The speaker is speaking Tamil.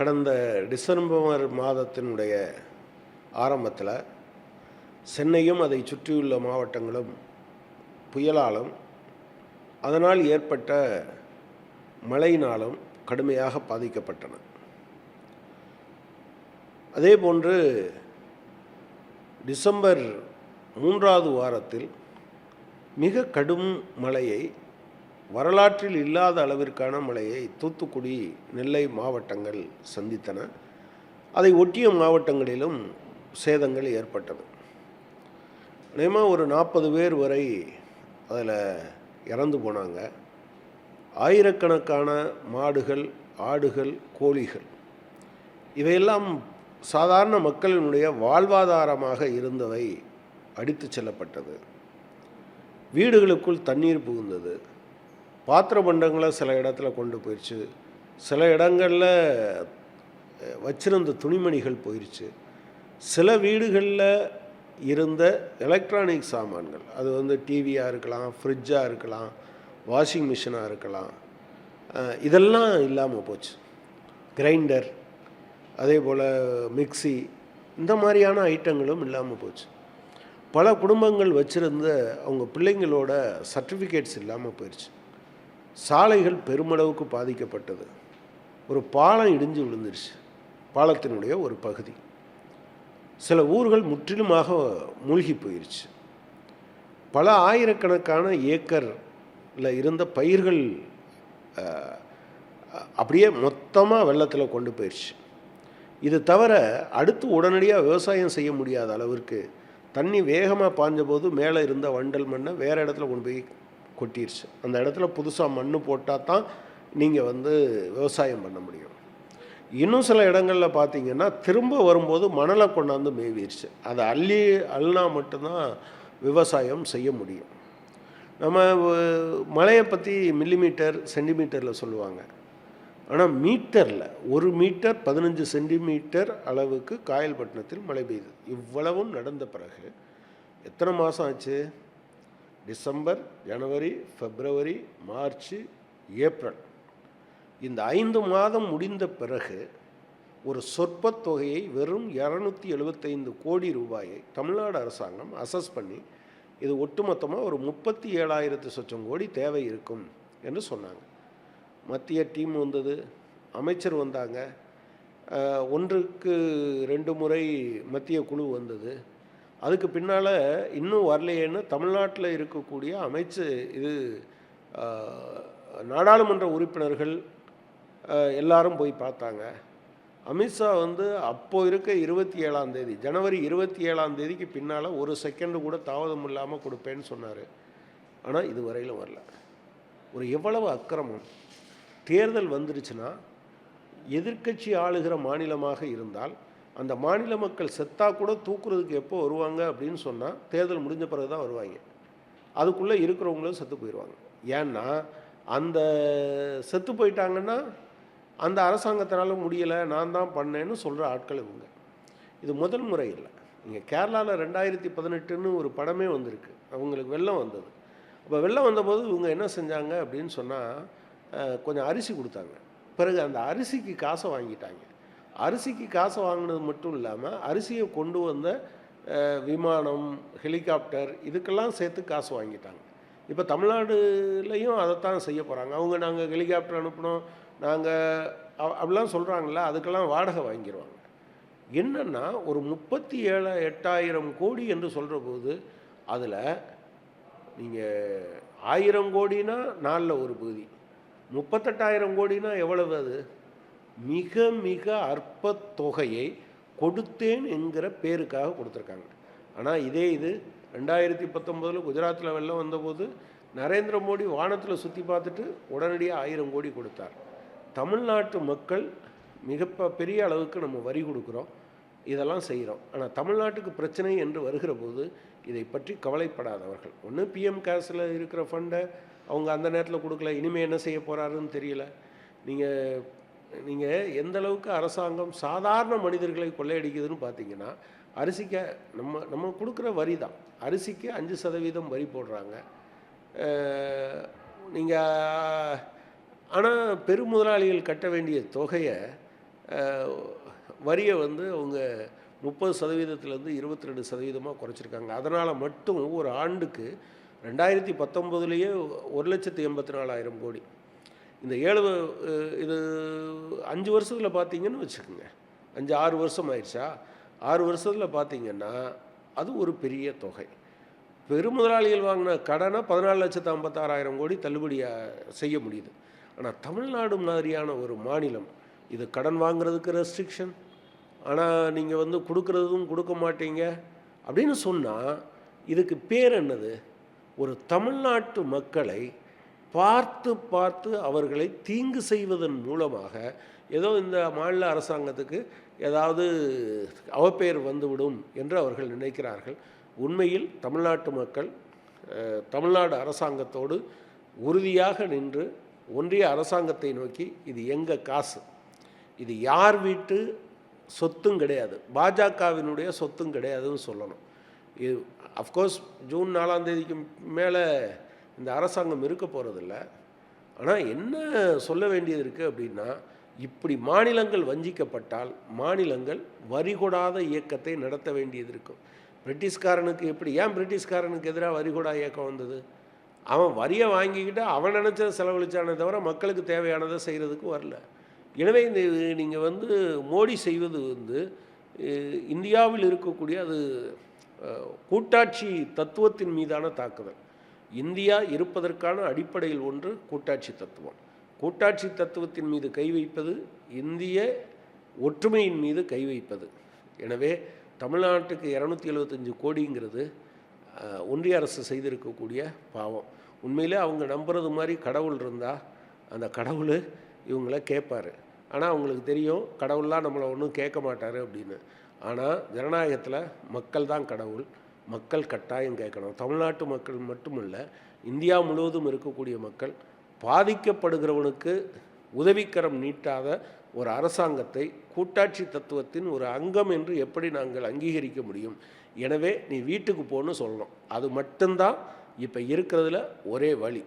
கடந்த டிசம்பர் மாதத்தினுடைய ஆரம்பத்தில் சென்னையும் அதை சுற்றியுள்ள மாவட்டங்களும் புயலாலும் அதனால் ஏற்பட்ட மழையினாலும் கடுமையாக பாதிக்கப்பட்டன. அதேபோன்று டிசம்பர் மூன்றாவது வாரத்தில் மிக கடும் மழையை வரலாற்றில் இல்லாத அளவிற்கான மழையை தூத்துக்குடி நெல்லை மாவட்டங்கள் சந்தித்தன. அதை ஒட்டிய மாவட்டங்களிலும் சேதங்கள் ஏற்பட்டது. அநேகமாக ஒரு நாற்பது பேர் வரை அதில் இறந்து போனாங்க. ஆயிரக்கணக்கான மாடுகள் ஆடுகள் கோழிகள். இவையெல்லாம் சாதாரண மக்களினுடைய வாழ்வாதாரமாக இருந்தவை அடித்து செல்லப்பட்டது. வீடுகளுக்குள் தண்ணீர் புகுந்தது. பாத்திர பண்டங்களை சில இடத்துல கொண்டு போயிடுச்சு. சில இடங்களில் வச்சிருந்த துணிமணிகள் போயிடுச்சு சில வீடுகளில் இருந்த எலக்ட்ரானிக் சாமான்கள் அது வந்து டிவியாக இருக்கலாம் ஃப்ரிட்ஜாக இருக்கலாம் வாஷிங் மிஷினாக இருக்கலாம். இதெல்லாம் இல்லாமல் போச்சு. கிரைண்டர் அதே போல் மிக்சி இந்த மாதிரியான ஐட்டங்களும் இல்லாமல் போச்சு. பல குடும்பங்கள் வச்சுருந்த அவங்க பிள்ளைங்களோட சர்டிஃபிகேட்ஸ் இல்லாமல் போயிடுச்சு சாலைகள் பெருமளவுக்கு பாதிக்கப்பட்டது. ஒரு பாலம் இடிஞ்சு விழுந்துருச்சு. பாலத்தினுடைய ஒரு பகுதி. சில ஊர்கள் முற்றிலுமாக மூழ்கி போயிருச்சு. பல ஆயிரக்கணக்கான ஏக்கரில் இருந்த பயிர்கள் அப்படியே மொத்தமாக வெள்ளத்தில் கொண்டு போயிடுச்சு இது தவிர அடுத்து உடனடியாக விவசாயம் செய்ய முடியாத அளவிற்கு தண்ணி வேகமாக பாஞ்சபோது மேலே இருந்த வண்டல் மண்ணை வேறு இடத்துல கொண்டு போய் கொட்டிருச்சு. அந்த இடத்துல புதுசாக மண் போட்டால் தான் நீங்கள் வந்து விவசாயம் பண்ண முடியும். இன்னும் சில இடங்களில் பார்த்தீங்கன்னா திரும்ப வரும்போது மணலை கொண்டாந்து மேவிடுச்சு அதை அள்ளி அள்ளினா மட்டும்தான் விவசாயம் செய்ய முடியும். நம்ம மழையை பற்றி மில்லிமீட்டர் சென்டிமீட்டரில் சொல்லுவாங்க. ஆனால் மீட்டரில் ஒரு மீட்டர் பதினஞ்சு சென்டிமீட்டர் அளவுக்கு காயல்பட்டினத்தில் மழை பெய்யுது இவ்வளவும் நடந்த பிறகு எத்தனை மாதம் ஆச்சு? டிசம்பர் ஜனவரி பிப்ரவரி மார்ச் ஏப்ரல். இந்த ஐந்து மாதம் முடிந்த பிறகு ஒரு சொற்பத் தொகையை வெறும் இரநூத்தி எழுபத்தைந்து கோடி ரூபாயை தமிழ்நாடு அரசாங்கம் அசஸ் பண்ணி இது ஒட்டுமொத்தமாக ஒரு முப்பத்தி ஏழாயிரத்து சொச்சம் கோடி தேவை இருக்கும் என்று சொன்னாங்க. மத்திய டீம் வந்தது அமைச்சர் வந்தாங்க. ஒன்றுக்கு ரெண்டு முறை மத்திய குழு வந்தது. அதுக்கு பின்னால் இன்னும் வரலையேன்னு தமிழ்நாட்டில் இருக்கக்கூடிய அமைச்சு இது நாடாளுமன்ற உறுப்பினர்கள் எல்லாரும் போய் பார்த்தாங்க. அமித்ஷா வந்து அப்போ இருக்க இருபத்தி ஏழாம் தேதி ஜனவரி இருபத்தி ஏழாம் தேதிக்கு பின்னால் ஒரு செகண்டு கூட தாமதம் இல்லாமல் கொடுப்பேன்னு சொன்னார். ஆனால் இது வரையிலும் வரல. ஒரு எவ்வளவு அக்கிரமம். தேர்தல் வந்துருச்சுன்னா எதிர்க்கட்சி ஆளுகிற மாநிலமாக இருந்தால் அந்த மாநில மக்கள் செத்தா கூட தூக்குறதுக்கு எப்போ வருவாங்க அப்படின்னு சொன்னால் தேர்தல் முடிஞ்ச பிறகு தான் வருவாங்க. அதுக்குள்ளே இருக்கிறவங்களும் செத்து போயிடுவாங்க ஏன்னா அந்த செத்து போயிட்டாங்கன்னா அந்த அரசாங்கத்தினால முடியலை நான் தான் பண்ணேன்னு சொல்கிற ஆட்கள் இவங்க. இது முதல் முறை இல்லை. இங்கே கேரளாவில் ரெண்டாயிரத்தி பதினெட்டுன்னு ஒரு படமே வந்திருக்கு. அவங்களுக்கு வெள்ளம் வந்தது. அப்போ வெள்ளம் வந்தபோது இவங்க என்ன செஞ்சாங்க அப்படின்னு சொன்னால் கொஞ்சம் அரிசி கொடுத்தாங்க. பிறகு அந்த அரிசிக்கு காசை வாங்கிட்டாங்க. அரிசிக்கு காசை வாங்கினது மட்டும் இல்லாமல் அரிசியை கொண்டு வந்த விமானம் ஹெலிகாப்டர் இதுக்கெல்லாம் சேர்த்து காசு வாங்கிட்டாங்க. இப்போ தமிழ்நாடுலேயும் அதைத்தான் செய்ய போகிறாங்க அவங்க நாங்கள் ஹெலிகாப்டர் அனுப்பினோம் நாங்கள் அப்படிலாம் சொல்கிறாங்களா அதுக்கெல்லாம் வாடகை வாங்கிடுவாங்க என்னென்னா ஒரு முப்பத்தி ஏழு எட்டாயிரம் கோடி என்று சொல்கிற போது அதில் நீங்கள் ஆயிரம் கோடினா நாலில் ஒரு பகுதி. முப்பத்தெட்டாயிரம் கோடினா எவ்வளவு அது? மிக மிக அற்ப தொகையை கொடுத்தேன் என்கிற பேருக்காக கொடுத்துருக்காங்க. ஆனால் இதே இது ரெண்டாயிரத்தி பத்தொம்போதில் குஜராத்தில் வெள்ளம் வந்தபோது நரேந்திர மோடி வானத்தில் சுற்றி பார்த்துட்டு உடனடியாக ஆயிரம் கோடி கொடுத்தார். தமிழ்நாட்டு மக்கள் மிக பெரிய அளவுக்கு நம்ம வரி கொடுக்குறோம். இதெல்லாம் செய்கிறோம் ஆனால் தமிழ்நாட்டுக்கு பிரச்சனை என்று வருகிற போது இதை பற்றி கவலைப்படாதவர்கள். ஒன்று பிஎம் கேஸில் இருக்கிற ஃபண்டை அவங்க அந்த நேரத்தில் கொடுக்கல. இனிமேல் என்ன செய்ய போகிறாருன்னு தெரியல. நீங்கள் நீங்கள் எந்த அளவுக்கு அரசாங்கம் சாதாரண மனிதர்களை கொள்ளையடிக்குதுன்னு பார்த்தீங்கன்னா அரிசிக்கு நம்ம நம்ம கொடுக்குற வரி தான். அரிசிக்கு அஞ்சு சதவீதம் வரி போடுறாங்க. நீங்கள் ஆனால் பெருமுதலாளிகள் கட்ட வேண்டிய தொகையை வரியை வந்து அவங்க முப்பது சதவீதத்துலேருந்து இருபத்தி ரெண்டு சதவீதமாக குறைச்சிருக்காங்க. அதனால் மட்டும் ஒரு ஆண்டுக்கு ரெண்டாயிரத்தி பத்தொம்போதுலேயே ஒரு லட்சத்தி எண்பத்தி நாலாயிரம் கோடி. இந்த ஏழு இது அஞ்சு வருஷத்தில் பார்த்தீங்கன்னு வச்சுக்கோங்க. அஞ்சு ஆறு வருஷம் ஆயிடுச்சா? ஆறு வருஷத்தில் பார்த்தீங்கன்னா அது ஒரு பெரிய தொகை. பெருமுதலாளிகள் வாங்கின கடனை பதினாலு லட்சத்து ஐம்பத்தாறாயிரம் கோடி தள்ளுபடியாக செய்ய முடியுது. ஆனால் தமிழ்நாடு மாதிரியான ஒரு மாநிலம் இது கடன் வாங்குறதுக்கு ரெஸ்ட்ரிக்ஷன் ஆனால் நீங்கள் வந்து கொடுக்குறதும் கொடுக்க மாட்டீங்க அப்படின்னு சொன்னால் இதுக்கு பேர் என்னது? ஒரு தமிழ்நாட்டு மக்களை பார்த்து பார்த்து அவர்களை தீங்கு செய்வதன் மூலமாக ஏதோ இந்த மாநில அரசாங்கத்துக்கு ஏதாவது அவப்பெயர் வந்துவிடும் என்று அவர்கள் நினைக்கிறார்கள். உண்மையில் தமிழ்நாட்டு மக்கள் தமிழ்நாடு அரசாங்கத்தோடு உறுதியாக நின்று ஒன்றிய அரசாங்கத்தை நோக்கி இது எங்கள் காசு? இது யார் வீட்டு? சொத்தும் கிடையாது. பாஜகவினுடைய சொத்தும் கிடையாதுன்னு சொல்லணும். இது அஃப்கோர்ஸ் ஜூன் நாலாம் தேதிக்கு மேலே இந்த அரசாங்கம் இருக்க போகிறதில்ல ஆனால் என்ன சொல்ல வேண்டியது இருக்குது அப்படின்னா இப்படி மாநிலங்கள் வஞ்சிக்கப்பட்டால் மாநிலங்கள் வரி கொடாத இயக்கத்தை நடத்த வேண்டியது இருக்கும். பிரிட்டிஷ்காரனுக்கு எப்படி ஏன் பிரிட்டிஷ்காரனுக்கு எதிராக வரிகொடா இயக்கம் வந்தது? அவன் வரியை வாங்கிக்கிட்டு அவன் நினச்சதை செலவழிச்சானே தவிர மக்களுக்கு தேவையானதை செய்கிறதுக்கு வரல. எனவே இந்த நீங்கள் வந்து மோடி செய்வது வந்து இந்தியாவில் இருக்கக்கூடிய அது கூட்டாட்சி தத்துவத்தின் மீதான தாக்குதல். இந்தியா இருப்பதற்கான அடிப்படையில் ஒன்று கூட்டாட்சி தத்துவம். கூட்டாட்சி தத்துவத்தின் மீது கை வைப்பது இந்திய ஒற்றுமையின் மீது கை வைப்பது. எனவே தமிழ்நாட்டுக்கு இரநூத்தி எழுபத்தஞ்சு கோடிங்கிறது ஒன்றிய அரசு செய்திருக்கக்கூடிய பாவம். உண்மையிலே அவங்க நம்புறது மாதிரி கடவுள் இருந்தால் அந்த கடவுள் இவங்கள கேட்பாரு ஆனால் அவங்களுக்கு தெரியும் கடவுள்லாம் நம்மளை ஒன்றும் கேட்க மாட்டார் அப்படின்னு. ஆனால் ஜனநாயகத்தில் மக்கள் தான் கடவுள். மக்கள் கட்டாயம் கேட்கணும். தமிழ்நாட்டு மக்கள் மட்டுமல்ல இந்தியா முழுவதும் இருக்கக்கூடிய மக்கள் பாதிக்கப்படுகிறவனுக்கு உதவிக்கரம் நீட்டாத ஒரு அரசாங்கத்தை கூட்டாட்சி தத்துவத்தின் ஒரு அங்கம் என்று எப்படி நாங்கள் அங்கீகரிக்க முடியும்? எனவே நீ வீட்டுக்கு போன்னு சொல்லணும். அது மட்டும்தான் இப்போ இருக்கிறதுல ஒரே வழி.